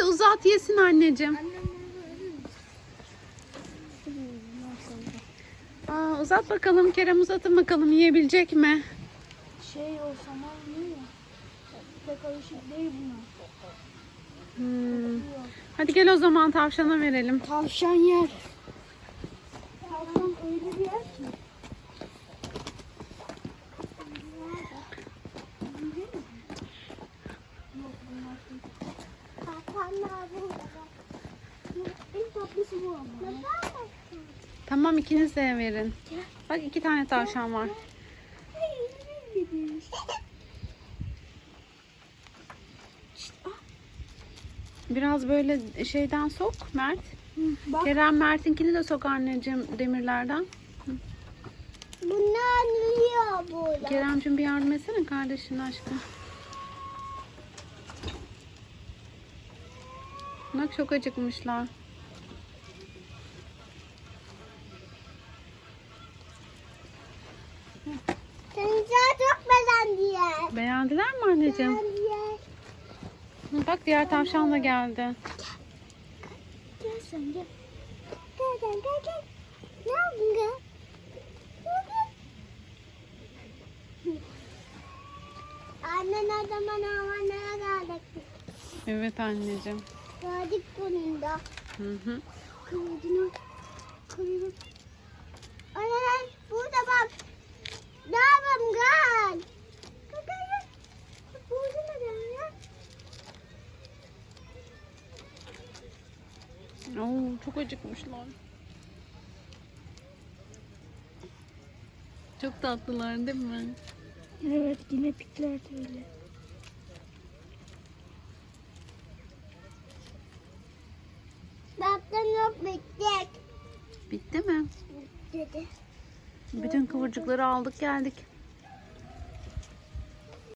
Hadi uzat yesin anneciğim. Aa, uzat bakalım Kerem uzatın bakalım yiyebilecek mi? Şey olsa ne ya? Pek alışık değil buna. Hmm. Hadi gel o zaman tavşana verelim. Tavşan yer. Tavşan öyle bir yer ki. İlk tatlısı bu ama. Tamam ikiniz de verin. Bak iki tane tavşan var. Biraz böyle şeyden sok Mert. Bak. Kerem Mert'inkini de sok anneciğim demirlerden. Bunlar yiyor burada. Kerem'cim bir yardım etsene kardeşine aşkım. Bak çok acıkmışlar. Senin çok beğendi yer. Beğendiler mi anneciğim? Hı, Bak diğer tavşan da geldi. Gel sen gel. Gel gel gel gel. Ne yaptın gel? Anne havanlara geldik. Evet anneciğim. Gördük bunun da. Hı hı. Kıvırdın Oo, çok acıkmışlar. Çok tatlılar değil mi? Evet yine pikler de öyle. Baktım yok bittik. Bitti mi? Dedi. Bütün kıvırcıkları aldık geldik.